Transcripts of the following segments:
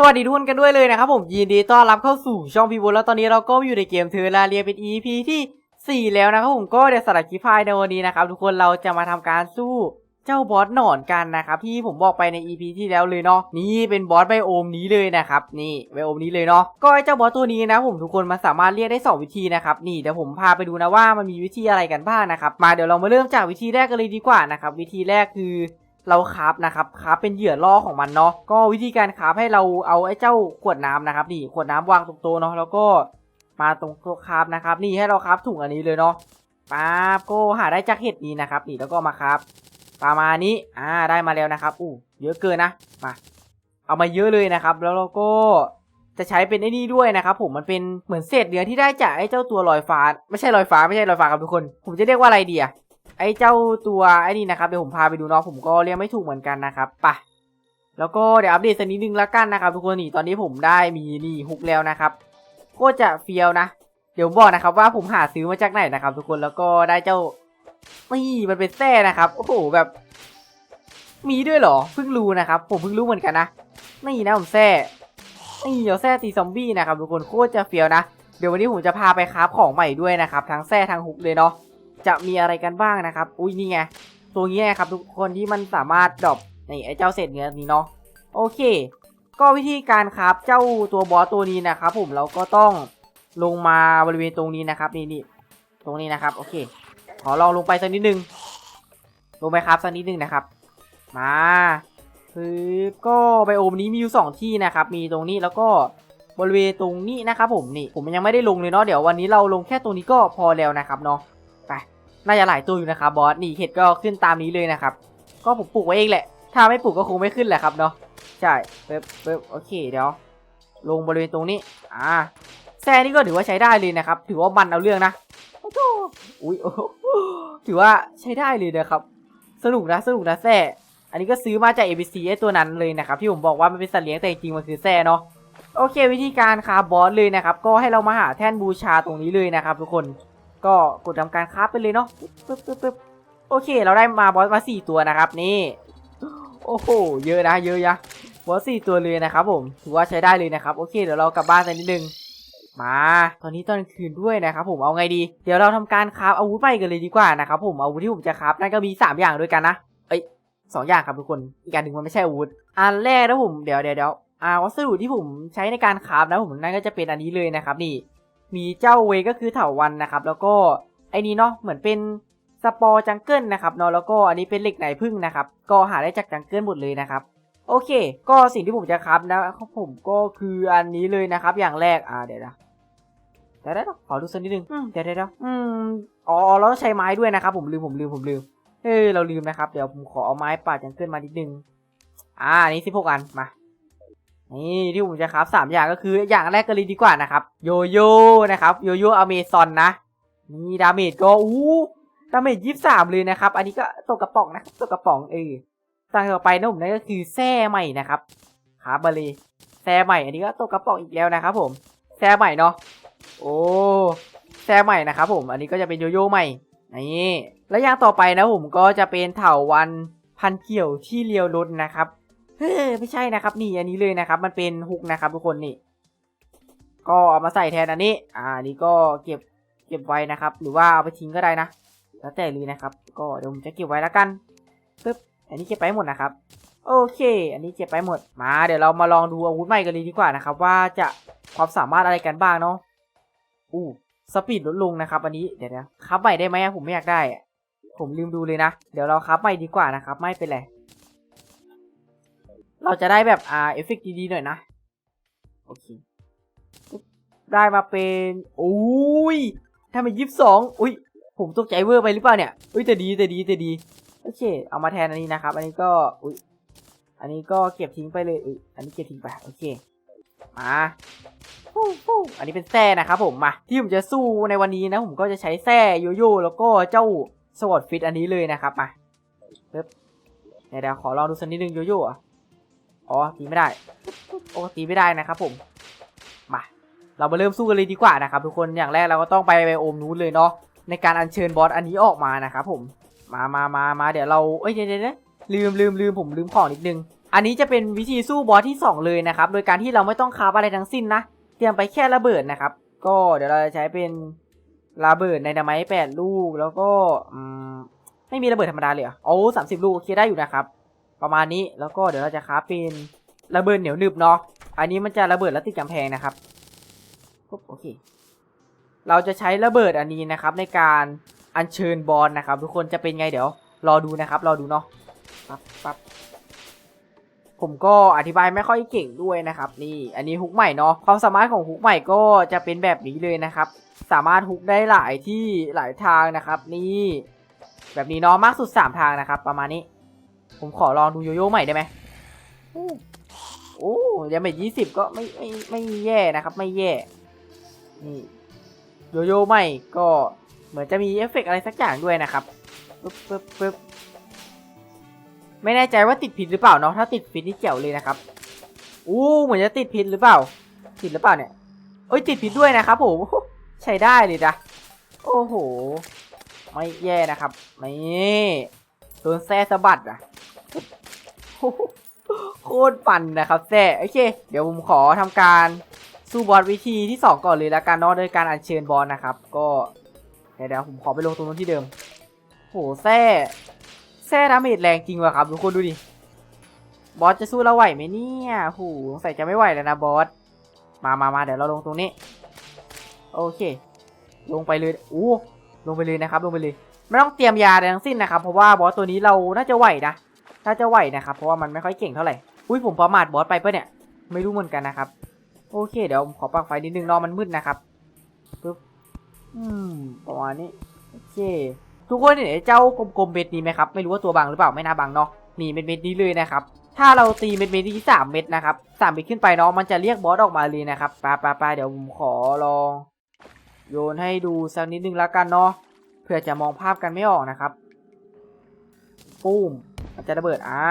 สวัสดีทุกคนกันด้วยเลยนะครับผมยินดีต้อนรับเข้าสู่ช่องพีบูแล้วตอนนี้เราก็อยู่ในเกมเทอร์ลาเรียเป็น EP ที่ 4 แล้วนะครับผมก็เดี๋ยวสลักคลิปพายในวันนี้นะครับทุกคนเราจะมาทำการสู้เจ้าบอสหนอนกันนะครับที่ผมบอกไปใน EP ที่แล้วเลยเนาะนี่เป็นบอสไบโอมนี้เลยนะครับนี่ไบโอมนี้เลยเนาะก็ไอเจ้าบอสตัวนี้นะผมทุกคนมันสามารถเรียกได้สองวิธีนะครับนี่เดี๋ยวผมพาไปดูนะว่ามันมีวิธีอะไรกันบ้างนะครับมาเดี๋ยวเรามาเริ่มจากวิธีแรกกันเลยดีกว่านะครับวิธีแรกคือ เราคาฟนะครับคาฟเป็นเหยื่อล่อของมันเนาะก็วิธีการคาฟให้เราเอาไอ้เจ้าขวดน้ำนะครับนี่ขวดน้ำวางตรงโต๊ะเนาะแล้วก็มาตรงโต๊ะคาฟนะครับ นี่ให้เราคาฟถุงอันนี้เลยเนาะปั๊บก็หาได้จากเห็ดนี้นะครับ นี่แล้วก็มาคาฟประมาณนี้อ่าได้มาแล้วนะครับอู้เยอะเกินนะมาเอามาเยอะเลยนะครับ แล้วเราก็จะใช้เป็นไอ้นี่ด้วยนะครับ ผมมันเป็นเหมือนเศษเนื้อที่ได้จากไอ้เจ้าตัวลอยฟ้า ไม่ใช่ลอยฟ้าไม่ใช่ลอยฟ้าครับทุกคน ผมจะเรียกว่าอะไรดีอะ ไอ้เจ้าตัวไอ้นี่นะครับเดี๋ยวผมพาไปดูเนาะผมก็เรียกไม่ถูกเหมือนกันนะครับปะแล้วก็เดี๋ยวอัปเดตสักนิดนึงละกันนะครับทุกคนนี่ตอนนี้ผมได้มีนี่ฮุกแล้วนะครับก็จะเฟียวนะ เดี๋ยวบอกนะครับว่าผมหาซื้อมาจากไหนนะครับ ทุกคนแล้วก็ได้เจ้านี่มันเป็นแส้นะครับโอ้โหแบบ มีด้วยเหรอเพิ่งรู้นะครับ ผมเพิ่งรู้เหมือนกันนะนี่นะผมแส้นี่เดี๋ยวแส้ตีซอมบี้นะครับทุกคนโคตรจะเฟียวนะเดี๋ยววันนี้ผมจะพาไปคราฟของใหม่ด้วยนะครับทั้งแส้ทั้งฮุกเลยเนาะ จะมีอะไรกันบ้างนะครับ อุ้ยนี่ไง ตัวนี้ไงครับทุกคนที่มันสามารถดรอปนี่ไอ้เจ้าเศษเนื้อนี้เนาะ โอเค ก็วิธีการครับเจ้าตัวบอสตัวนี้นะครับ ผมเราก็ต้องลงมาบริเวณตรงนี้นะครับนี่นี่ตรงนี้นะครับ โอเค ขอลองลงไปสักนิดนึง ลงไปครับสักนิดนึงนะครับ มาคือก็ไบโอมนี้มีอยู่สองที่นะครับ มีตรงนี้แล้วก็บริเวณตรงนี้นะครับผมนี่ผมยังไม่ได้ลงเลยเนาะเดี๋ยววันนี้เราลงแค่ตรงนี้ก็พอแล้วนะครับเนาะ น่าจะหลายตัวอยู่นะครับบอสนี่เห็ดก็ขึ้นตามนี้เลยนะครับ ก็ผมปลูกไว้เองแหละ ถ้าไม่ปลูกก็คงไม่ขึ้นแหละครับเนาะใช่เป๊บเป๊บโอเคเดี๋ยว ลงบริเวณตรงนี้อ่าแซ่นี่ก็ถือว่าใช้ได้เลยนะครับ ถือว่ามันเอาเรื่องนะโอ้โหอุ้ยถือว่าใช้ได้เลยนะครับ สนุกนะสนุกนะแซ่อันนี้ก็ซื้อมาจาก ABC ไอตัวนั้นเลยนะครับ ที่ผมบอกว่ามันเป็นสัตว์เลี้ยงแต่จริงๆมันคือแซ่เนาะโอเควิธีการคาบอสเลยนะครับ ก็ให้เรามาหาแท่นบูชาตรงนี้เลยนะครับ ทุกคน ก็กดทำการคราไปเลยเนาะปึ๊บปึ๊บปึ๊บโอเค เราได้มาบอสมาสี่ตัวนะครับนี่ โอ้โห เยอะนะ เยอะยะบอสสี่ตัวเลยนะครับผม ถือว่าใช้ได้เลยนะครับ โอเค เดี๋ยวเรากลับบ้านกันนิดนึง มา ตอนนี้ตอนคืนด้วยนะครับผม เอาไงดี เดี๋ยวเราทำการคราฟอาวุธใหม่กันเลยดีกว่านะครับผม อาวุธที่ผมจะคราฟนั่นก็มีสามอย่างด้วยกันนะ เอ้ยสองอย่างครับทุกคน อีกอันหนึ่งมันไม่ใช่อาวุธ อันแรกนะผม เดี๋ยวเดี๋ยวเดี๋ยวอ่าวัสดุที่ผมใช้ในการคราฟนะผมนั่นก็จะเป็นอันนี้เลยนะครับนี่ มีเจ้าเวก็คือเถาวันนะครับ แล้วก็ไอ้นี้เนาะเหมือนเป็นสปอร์จังเกิลนะครับเนาะแล้วก็อันนี้เป็นเหล็กไหนพึ่งนะครับ ก็หาได้จากจังเกิลหมดเลยนะครับ โอเค ก็สิ่งที่ผมจะครับนะครับผมก็คืออันนี้เลยนะครับ อย่างแรกอ่าเดี๋ยวนะเดี๋ยวเดี๋ยวขอดูสักนิดนึงอืมเดี๋ยวเดี๋ยวอืมอ๋อเราต้องใช้ไม้ด้วยนะครับ ผมลืมผมลืมผมลืมเฮ้ยเราลืมนะครับ เดี๋ยวผมขอเอาไม้ป่าดจังเกิลมานิดนึงอ่าอันนี้สิบหกอันมา นี่ที่ผมจะครับสามอย่างก็คืออย่างแรกก็เลยดีกว่านะครับ โยโย่นะครับโยโย่อเมซอนนะนี่ดาเมจก็อู้ดาเมจยี่สามเลยนะครับ อันนี้ก็ตกกระป๋องนะครับตกกระป๋องเออต่างต่อไปนะผมนั่นก็คือแส้ใหม่นะครับขาบาลีแส้ใหม่ อันนี้ก็ตกกระป๋องอีกแล้วนะครับ ผมแส้ใหม่เนาะโอ้แส้ใหม่นะครับผมอันนี้ก็จะเป็นโยโย่ใหม่นี่แล้วอย่างต่อไปนะผมก็จะเป็นเถาวันพันเกี่ยวที่เลียวรถนะครับ เฮ้ยไม่ใช่นะครับ นี่อันนี้เลยนะครับ มันเป็นฮุกนะครับ ทุกคนนี่ ก็เอามาใส่แทนอันนี้ อ่านี้ก็เก็บเก็บไว้นะครับ หรือว่าเอาไปทิ้งก็ได้นะ แล้วแต่เลยนะครับ ก็เดี๋ยวผมจะเก็บไว้แล้วกันปึ๊บอันนี้เก็บไปหมดนะครับ โอเค อันนี้เก็บไปหมด มา เดี๋ยวเรามาลองดูอาวุธใหม่กันเลยดีกว่านะครับ ว่าจะความสามารถอะไรกันบ้างเนาะ อู้สปีดลดลงนะครับ อันนี้ เดี๋ยวนะครับใหม่ได้ไหมผมไม่อยากได้ ผมลืมดูเลยนะ เดี๋ยวเราครับใหม่ดีกว่านะครับ ไม่เป็นไร เราจะได้แบบอ่าเอฟเฟกต์ดีๆหน่อยนะ โอเค ได้มาเป็นโอ้ยถ้าเป็นยี่สิบสองอุ้ยผมตกใจเวอร์ไปหรือเปล่าเนี่ย อุ้ยแต่ดีแต่ดีแต่ดี โอเค เอามาแทนอันนี้นะครับ อันนี้ก็อุ้ยอันนี้ก็เก็บทิ้งไปเลยอุ้ยอันนี้เก็บทิ้งไป โอเค มาฟู่ฟู่อันนี้เป็นแส้นะครับผมมาที่ผมจะสู้ในวันนี้นะ ผมก็จะใช้แส้โยโย่แล้วก็เจ้าสวอตฟิตอันนี้เลยนะครับมาปึ๊บเดี๋ยวเดี๋ยวขอลองดูสักนิดนึงโยโย่อะ อ๋อตีไม่ได้ โอ้ตีไม่ได้นะครับผม มา เรามาเริ่มสู้กันเลยดีกว่านะครับทุกคนอย่างแรกเราก็ต้องไปไบโอมนู้นเลยเนาะในการอัญเชิญบอสอันนี้ออกมานะครับผม มามามามาเดี๋ยวเราเอ้ยเดี๋ยวเดี๋ยวลืมลืมลืมผมลืมของนิดนึง อันนี้จะเป็นวิธีสู้บอสที่ 2 เลยนะครับ โดยการที่เราไม่ต้องคาบอะไรทั้งสิ้นนะ เตรียมไปแค่ระเบิดนะครับ ก็เดี๋ยวเราจะใช้เป็นระเบิดในนาไมแปดลูก แล้วก็อืมไม่มีระเบิดธรรมดาเลยอโอ้สามสิบลูกโอเคได้อยู่นะครับ ประมาณนี้แล้วก็เดี๋ยวเราจะคาบเป็นระเบิดเหนียวหนึบเนาะอันนี้มันจะระเบิดแล้วติดกำแพงนะครับปุ๊บโอเค เราจะใช้ระเบิดอันนี้นะครับ ในการอัญเชิญบอลนะครับ ทุกคนจะเป็นไงเดี๋ยวรอดูนะครับรอดูเนาะปั๊บปั๊บผมก็อธิบายไม่ค่อยเก่งด้วยนะครับ นี่อันนี้ฮุกใหม่เนาะความสามารถของฮุกใหม่ก็จะเป็นแบบนี้เลยนะครับ สามารถฮุกได้หลายที่หลายทางนะครับ นี่ แบบนี้เนาะมากสุด 3 ทางนะครับ ประมาณนี้ ผมขอลองดูโยโย่ใหม่ได้ไหมโอ้ยังไม่ยี่สิบก็ไม่ไม่ไม่แย่นะครับ ไม่แย่ นี่โยโย่ใหม่ก็เหมือนจะมีเอฟเฟกต์อะไรสักอย่างด้วยนะครับปึ๊บปึ๊บปึ๊บไม่แน่ใจว่าติดผิดหรือเปล่าเนาะถ้าติดผิดนี่เกี่ยวเลยนะครับอู้เหมือนจะติดผิดหรือเปล่า ติดหรือเปล่าเนี่ยเอ้ยติดผิดด้วยนะครับผมใช้ได้เลยนะโอ้โห ไม่แย่นะครับนี่ โดนแซ่สะบัดอะโคตรปั่นนะครับแซ่โอเค เดี๋ยวผมขอทำการสู้บอสวิธีที่ 2 ก่อนเลยแล้วกันเนาะโดยการอัญเชิญบอสนะครับ ก็เดี๋ยวผมขอไปลงตรงนู้นที่เดิมโหแซ่แซ่ดาเมจแรงจริงว่ะครับทุกคนดูดิบอสจะสู้เราไหวไหมเนี่ยโหสงสัยจะไม่ไหวแล้วนะบอสมามามาเดี๋ยวเราลงตรงนี้ โอเค ลงไปเลยอู้ลงไปเลยนะครับ ลงไปเลย ไม่ต้องเตรียมยาอะไรทั้งสิ้นนะครับ เพราะว่าบอสตัวนี้เราน่าจะไหวนะน่าจะไหวนะครับ เพราะว่ามันไม่ค่อยเก่งเท่าไหร่ อุ้ยผมประมาทบอสไปปะเนี่ย ไม่รู้เหมือนกันนะครับ โอเค เดี๋ยวผมขอปักไฟนิดนึงนอะมันมืดนะครับปึ๊บ อืม ประมาณนี้ โอเค ทุกคนเห็นเจ้ากลมๆเม็ดนี้ไหมครับ ไม่รู้ว่าตัวบังหรือเปล่า ไม่น่าบังเนาะ นี่เม็ดเม็ดๆนี้เลยนะครับ ถ้าเราตีเม็ดเม็ดที่สามเม็ดนะครับสามเม็ดขึ้นไปเนาะ มันจะเรียกบอสออกมาเลยนะครับไปไปไปเดี๋ยวผมขอลอง โยนให้ดูสักนิดนึงแล้วกันเนาะ พื่อจะมองภาพกันไม่ออกนะครับปุ้มมันจะระเบิดอ่า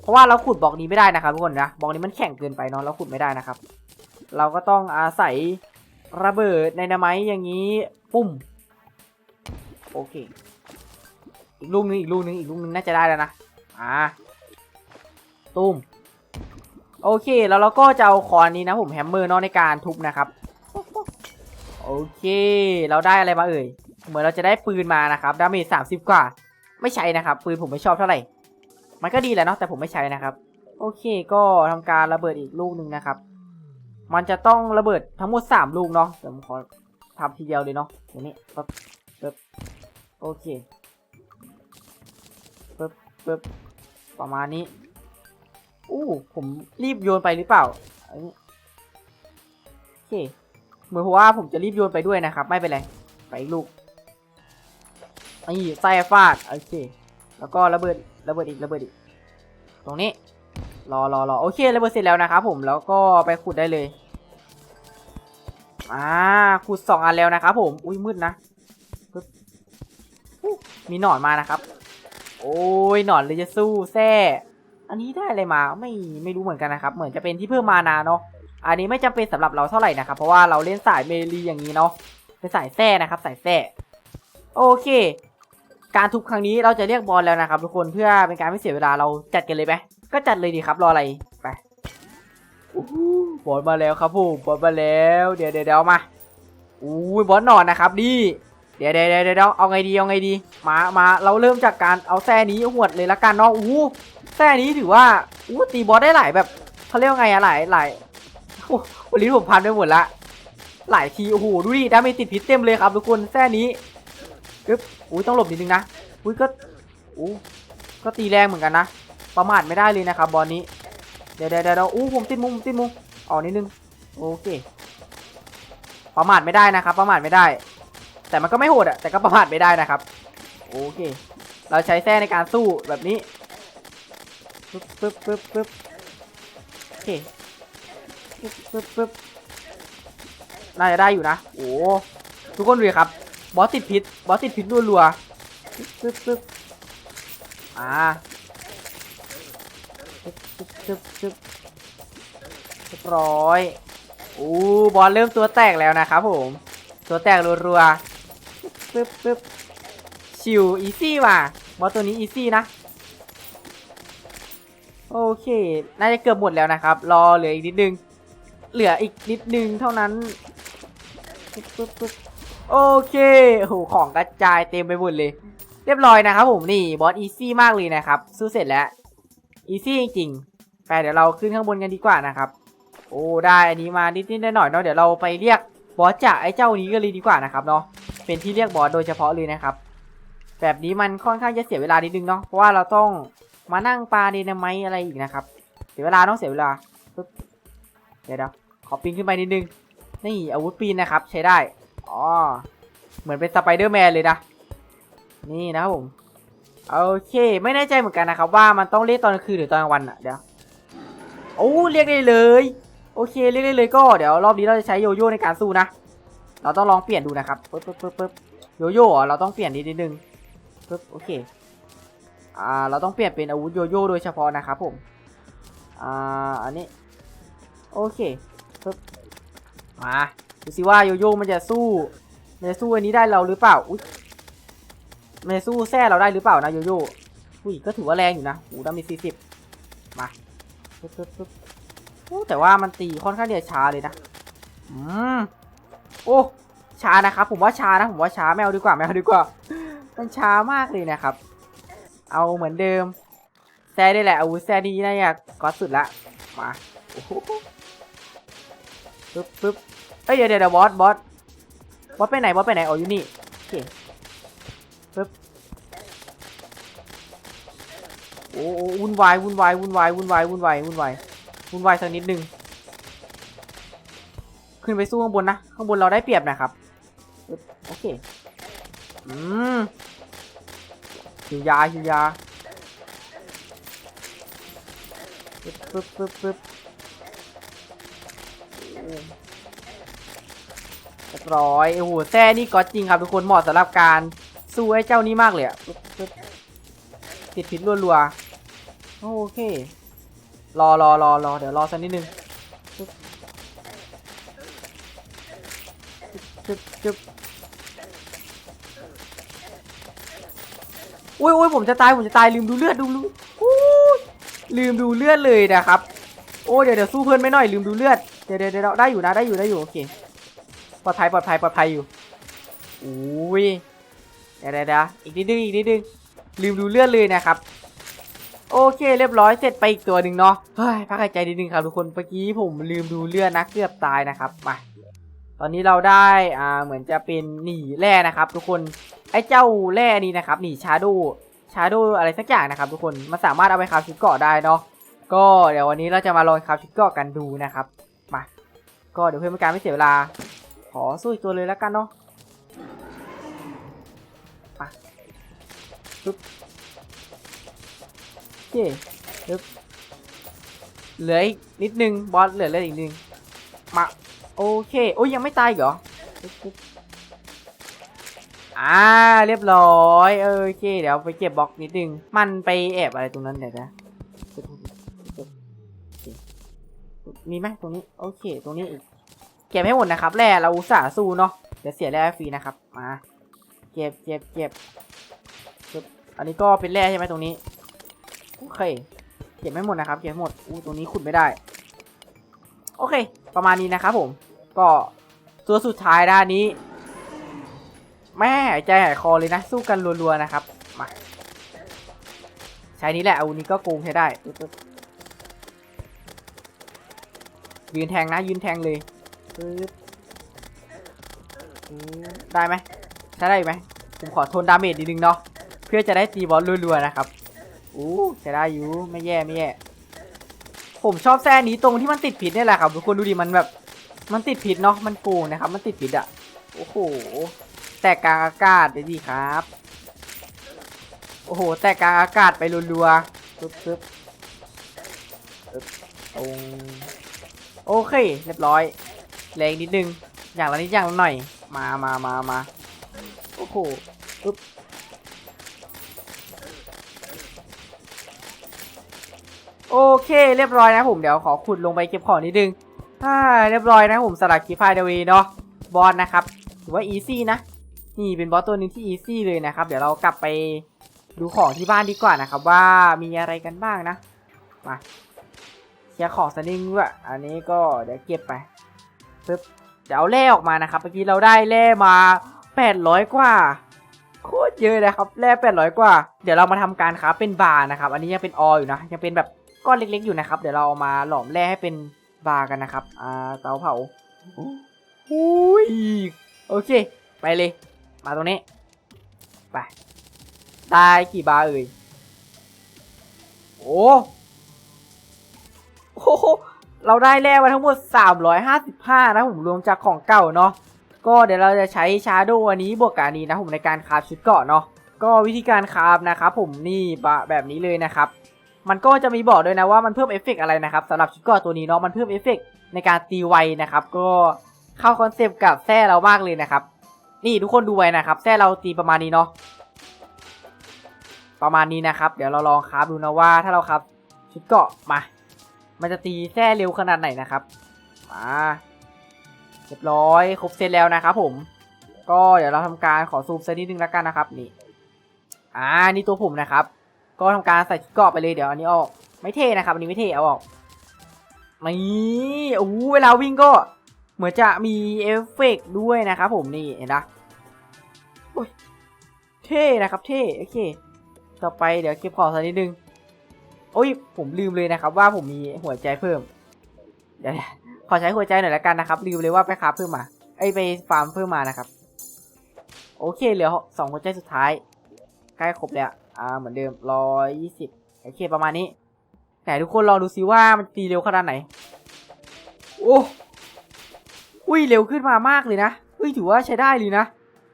เพราะว่าเราขุดบล็อกนี้ไม่ได้นะครับทุกคนนะบล็อกนี้มันแข็งเกินไปเนาะเราขุดไม่ได้นะครับ เราก็ต้องอาศัยระเบิดในนาไม้อย่างนี้ปุ้มโอเคอีกลูกนึงอีกลูกนึงอีกลูกนึงน่าจะได้แล้วนะอ่าตุ้มโอเคแล้วเราก็จะเอาคอนนี้นะผมแฮมเมอร์เนาะในการทุบนะครับโอเค เราได้อะไรมาเอ่ย เหมือนเราจะได้ปืนมานะครับดาเมจสามสิบกว่า ไม่ใช้นะครับ ปืนผมไม่ชอบเท่าไหร่ มันก็ดีแหละเนาะแต่ผมไม่ใช้นะครับ โอเคก็ทำการระเบิดอีกลูกหนึ่งนะครับ มันจะต้องระเบิดทั้งหมดสามลูกเนาะเดี๋ยวผมขอทำทีเดียวเลยเนาะอย่างนี้ปึ๊บปึ๊บโอเคปึ๊บปึ๊บประมาณนี้อู้ผมรีบโยนไปหรือเปล่าอันนี้โอเคเหมือนว่าผมจะรีบโยนไปด้วยนะครับ ไม่เป็นไร ไปอีกลูก นี่ไส้ฟาดโอเค แล้วก็ระเบิดระเบิดอีกระเบิดอีก ตรงนี้ รอรอรอโอเคระเบิดเสร็จแล้วนะครับผมแล้วก็ไปขุดได้เลยอ่าขุดสองอันแล้วนะครับผมอุ้ยมืดนะมีหนอนมานะครับ โอ้ยหนอนเลยจะสู้แซ่อันนี้ได้อะไรมาไม่ไม่รู้เหมือนกันนะครับ เหมือนจะเป็นที่เพิ่มมานาเนาะอันนี้ไม่จำเป็นสำหรับเราเท่าไหร่นะครับ เพราะว่าเราเล่นสายเมลีอย่างนี้เนาะเป็นสายแซ่นะครับ สายแซ่โอเค การทุบครั้งนี้เราจะเรียกบอลแล้วนะครับทุกคนเพื่อเป็นการไม่เสียเวลาเราจัดกันเลยไหมก็จัดเลยดีครับรออะไรไปบอลมาแล้วครับผมบอลมาแล้ว เดี๋ยวเดี๋ยวเดี๋ยวมาอู้ยบอลหนอนนะครับดีเดี๋ยวเดี๋ยวเดี๋ยวเดี๋ยวเอาไงดีเอาไงดี มามาเราเริ่มจากการเอาแซ่นี้หวดเลยละกันเนาะอู้แซ่นี้ถือว่าอู้ตีบอสได้หลายแบบเขาเรียกว่าไงอะหลายหลายโอ้โหวันนี้ผมพันไปหมดละหลายทีโอ้โหดูดิดาเมจติดพิษเต็มเลยครับทุกคนแซ่นี้ อึ๊บอุ้ยต้องหลบนิดนึงนะอุ้ยก็อู้ก็ตีแรงเหมือนกันนะ ประมาทไม่ได้เลยนะครับบอลนี้ เดี๋ยวเดี๋ยวเดี๋ยวอู้ผมติดมุมติดมุมออกนิดนึง โอเค ประมาทไม่ได้นะครับ ประมาทไม่ได้ แต่มันก็ไม่โหดอะแต่ก็ประมาทไม่ได้นะครับ โอเค เราใช้แส้ในการสู้แบบนี้ปึ๊บปึ๊บปึ๊บปึ๊บโอเคปึ๊บปึ๊บปึ๊บน่าจะได้อยู่นะ โอ้ทุกคนดูครับ บอสติดพิษบอสติดพิษรัวๆปึ๊บปึ๊บอ่าปึ๊บปึ๊บปึ๊บปึ๊บเรียบร้อยอู้บอสเริ่มตัวแตกแล้วนะครับผม ตัวแตกรัวๆปึ๊บปึ๊บชิวอีซี่ว่ะบอสตัวนี้อีซี่นะโอเค น่าจะเกือบหมดแล้วนะครับ รอเหลืออีกนิดนึง เหลืออีกนิดนึงเท่านั้น ปึ๊บปึ๊บปึ๊บ โอเคโหของกระจายเต็มไปหมดเลย เรียบร้อยนะครับผมนี่บอสอีซี่มากเลยนะครับสู้เสร็จแล้วอีซี่จริงๆไปเดี๋ยวเราขึ้นข้างบนกันดีกว่านะครับ โอ้ได้อันนี้มานิดนิดๆหน่อยๆเนาะเดี๋ยวเราไปเรียกบอสจากไอ้เจ้านี้กันเลยดีกว่านะครับเนาะเป็นที่เรียกบอสโดยเฉพาะเลยนะครับ แบบนี้มันค่อนข้างจะเสียเวลานิดนึงเนาะเพราะว่าเราต้องมานั่งปลาเดนไมต์อะไรอีกนะครับ เสียเวลาต้องเสียเวลาปึ๊บเดี๋ยวเดี๋ยวขอปีนขึ้นไปนิดนึงนี่อาวุธปีนนะครับ ใช้ได้ อ๋อ เหมือนเป็นสไปเดอร์แมนเลยนะ นี่นะครับผม โอเค ไม่แน่ใจเหมือนกันนะครับว่ามันต้องเรียกตอนกลางคืนหรือตอนกลางวันอะเดี๋ยวโอ้เรียกได้เลย โอเคเรียกได้เลยก็เดี๋ยวรอบนี้เราจะใช้โยโย่ในการสู้นะ เราต้องลองเปลี่ยนดูนะครับปึ๊บปึ๊บปึ๊บปึ๊บโยโย่เราต้องเปลี่ยนนิดนึงปึ๊บโอเคอ่าเราต้องเปลี่ยนเป็นอาวุธโยโย่โดยเฉพาะนะครับผมอ่าอันนี้โอเคปึ๊บมา ดูสิว่าโยโย่มันจะสู้มันจะสู้อันนี้ได้เราหรือเปล่าอุ้ยมันจะสู้แซ่เราได้หรือเปล่านะโยโย่อุ้ยก็ถือว่าแรงอยู่นะโอ้ดามีสี่สิบมาปึ๊บปึ๊บปึ๊บโอ้แต่ว่ามันตีค่อนข้างเดียช้าเลยนะอืมโอ้ช้านะครับผมว่าช้านะผมว่าช้าไม่เอาดีกว่าไม่เอาดีกว่า มันช้ามากเลยนะครับ เอาเหมือนเดิมแซ่ได้แหละอาวุธแซ่ดีนะอยากก็สุดละมาโอ้โหปึ๊บปึ๊บ เอ้ยเดี๋ยวเดี๋ยวบอสบอสบอสไปไหนบอสไปไหนอ๋ออยู่นี่โอเคปึ๊บโอ้โอ้วุ่นวายวุ่นวายวุ่นวายวุ่นวายวุ่นวายวุ่นวายวุ่นวายสักนิดนึงขึ้นไปสู้ข้างบนนะข้างบนเราได้เปรียบนะครับปึ๊บโอเคอืมหิวยาหิวยาปึ๊บปึ๊บปึ๊บปึ๊บโอ้ เรียบร้อยโอ้โหแท้นี่ก็จริงครับทุกคนเหมาะสำหรับการสู้ไอ้เจ้านี้มากเลยอะติดพิษรัวๆโอเค รอรอรอรอเดี๋ยวรอสักนิดนึงจึ๊บจึ๊บอุ้ยอุ้ยผมจะตายผมจะตายลืมดูเลือดดูดูอู้ยลืมดูเลือดเลยนะครับ โอ้เดี๋ยวเดี๋ยวสู้เพื่อนไม่หน่อยลืมดูเลือดเดี๋ยวเดี๋ยวได้อยู่นะได้อยู่ได้อยู่โอเค ปลอดภัยปลอดภัยปลอดภัยอยู่อุ้ยเดี๋ยวเดี๋ยวอีกนิดนึงอีกนิดนึงลืมดูเลือดเลยนะครับ โอเคเรียบร้อยเสร็จไปอีกตัวหนึ่งเนาะเฮ้ยพักหายใจนิดนึงครับทุกคนเมื่อกี้ผมลืมดูเลือดนะเกือบตายนะครับมาตอนนี้เราได้อ่าเหมือนจะเป็นหนีแร่นะครับ ทุกคนไอ้เจ้าแร่นี้นะครับหนีชาโดชาโดอะไรสักอย่างนะครับ ทุกคนมันสามารถเอาไปคาชุดเกาะได้เนาะก็เดี๋ยววันนี้เราจะมาลองคาชุดเกาะกันดูนะครับมาก็เดี๋ยวเพื่อนการไม่เสียเวลา ขอสู้อีกตัวเลยแล้วกันเนาะโอเคปึ๊บเหลืออีกนิดนึงบอสเหลือเลืออีกนึงมาโอเค โอ้ยยังไม่ตายเหรออ่าเรียบร้อยโอเค เดี๋ยวไปเก็บบล็อกนิดนึง มันไปแอบอะไรตรงนั้นเดี๋ยวนะมีไหมตรงนี้ โอเค ตรงนี้อีก เก็บให้หมดนะครับแร่เราอุตส่าห์สู้เนาะเดี๋ยวเสียแร่ฟรีนะครับมาเก็บเก็บเก็บอันนี้ก็เป็นแร่ใช่ไหมตรงนี้โอเคเก็บไม่หมดนะครับเก็บหมดอู้ตรงนี้ขุดไม่ได้ โอเค ประมาณนี้นะครับผม ก็ตัวสุดท้ายด้านนี้ แม่ใจหายคอเลยนะสู้กันรัวๆนะครับมาใช้นี้แหละอาวุธนี้ก็โกงใช้ได้ ยืนแทงนะยืนแทงเลย ปึ๊บได้ไหมใช้ได้ไหมผมขอทนดาเมจนิดนึงเนาะเพื่อจะได้ตีบอลรัวๆนะครับอู้ใช้ได้อยู่ไม่แย่ไม่แย่ผมชอบแซ่นี้ตรงที่มันติดผิดนี่แหละครับทุกคนดูดิมันแบบ มันติดผิดเนาะมันโกงนะครับ มันติดผิดอะโอ้โหแตกกลางอากาศเลยดีครับ โอ้โหแตกกลางอากาศไปรัวๆปึ๊บปึ๊บปึ๊บโอเคเรียบร้อย แรงนิดนึง อย่างละนิดอย่างละหน่อย มามามามาโอ้โหปโอเค เรียบร้อยนะผมเดี๋ยวขอขุดลงไปเก็บของนิดนึงอ่าเรียบร้อยนะผมสลักคลิปพายเดวีเนาะบอสนะครับถือว่าอีซี่นะนี่เป็นบอสตัวนึงที่อีซี่เลยนะครับ เดี๋ยวเรากลับไปดูของที่บ้านดีกว่านะครับ ว่ามีอะไรกันบ้างนะมาเคลียร์ของสนิงด้วยอันนี้ก็เดี๋ยวเก็บไป ปึ๊บเดี๋ยวเอาแร่ออกมานะครับ เมื่อกี้เราได้แร่มาแปดร้อยกว่าโคตรเยอะเลยครับแร่แปดร้อยกว่า เดี๋ยวเรามาทำการค้าเป็นบาร์นะครับ อันนี้ยังเป็นอออยู่นะ ยังเป็นแบบก้อนเล็ก ๆอยู่นะครับ เดี๋ยวเราเอามาหลอมแร่ให้เป็นบาร์กันนะครับ อ่า เตาเผาอุ้ย โอเค ไปเลย มาตรงนี้ ไป ได้กี่บาร์เอ่ย โอ้โห เราได้แร่มาทั้งหมด 355 นะผมรวมจากของเก่าเนาะก็เดี๋ยวเราจะใช้ชาโดว์อันนี้บวกกับอันนี้นะผมในการคราฟชุดเกาะเนาะก็วิธีการคราฟนะครับผมนี่แบบนี้เลยนะครับมันก็จะมีบอกด้วยนะว่ามันเพิ่มเอฟเฟกต์อะไรนะครับสำหรับชุดเกาะตัวนี้เนาะมันเพิ่มเอฟเฟกต์ในการตีไวนะครับก็เข้าคอนเซปต์กับแท้เรามากเลยนะครับนี่ทุกคนดูไว้นะครับแท้เราตีประมาณนี้เนาะประมาณนี้นะครับ เดี๋ยวเราลองคราฟดูนะว่าถ้าเราคราฟชุดเกาะมา มันจะตีแท้เร็วขนาดไหนนะครับ มาเรียบร้อยครบเซตแล้วนะครับผม ก็เดี๋ยวเราทำการขอซูมสักนิดนึงแล้วกันนะครับนี่อ่านี่ตัวผมนะครับ ก็ทำการใส่ชุดเกราะไปเลยเดี๋ยวอันนี้ออก ไม่เท่นะครับอันนี้ไม่เท่เอาออกนี่โอ้เวลาวิ่งก็เหมือนจะมีเอฟเฟกด้วยนะครับผมนี่เห็นนะเท่นะครับเท่โอเค ต่อไปเดี๋ยวเก็บของสักนิดนึง โอ้ยผมลืมเลยนะครับ ว่าผมมีหัวใจเพิ่มเดี๋ยวขอใช้หัวใจหน่อยละกันนะครับลืมเลยว่าไปคาเพิ่มมาไอไปฟาร์มเพิ่มมานะครับ โอเคเหลือสองหัวใจสุดท้ายใกล้ครบแล้วอ่าเหมือนเดิมร้อยยี่สิบโอเคประมาณนี้ไหนทุกคนลองดูซิว่ามันตีเร็วขนาดไหนโอ้อุ้ยเร็วขึ้นมามากเลยนะอุ้ยถือว่าใช้ได้เลยนะ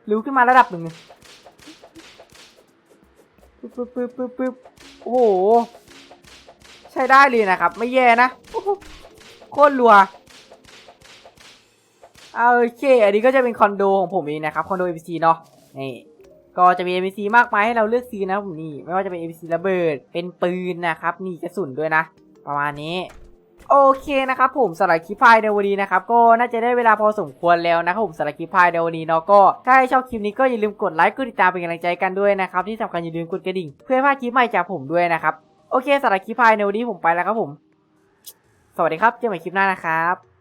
เร็วขึ้นมาระดับหนึ่งปึ๊บปึ๊บปึ๊บปึ๊บปึ๊บโอ้โห ใช้ได้เลยนะครับ ไม่แย่นะโคตรรัวเอาโอเค อันนี้ก็จะเป็นคอนโดของผมเองนะครับ คอนโด ABC เนาะ นี่ ก็จะมี ABC มากมายให้เราเลือกซื้อนะผมนี่ ไม่ว่าจะเป็น ABC ระเบิด เป็นปืนนะครับ นี่กระสุนด้วยนะ ประมาณนี้ โอเคนะครับผมสำหรับคลิปพายในวันนี้นะครับ ก็น่าจะได้เวลาพอสมควรแล้วนะครับผมสำหรับคลิปพายในวันนี้เนาะ ก็ถ้าใครชอบคลิปนี้ก็อย่าลืมกดไลค์ กดติดตามเป็นกำลังใจกันด้วยนะครับ ที่สำคัญอย่าลืมกดกระดิ่ง เพื่อไม่พลาดคลิปใหม่จากผมด้วยนะครับ โอเคสำหรับคลิปพายในวันนี้ผมไปแล้วครับผม สวัสดีครับ เจอกันใหม่คลิปหน้านะครับ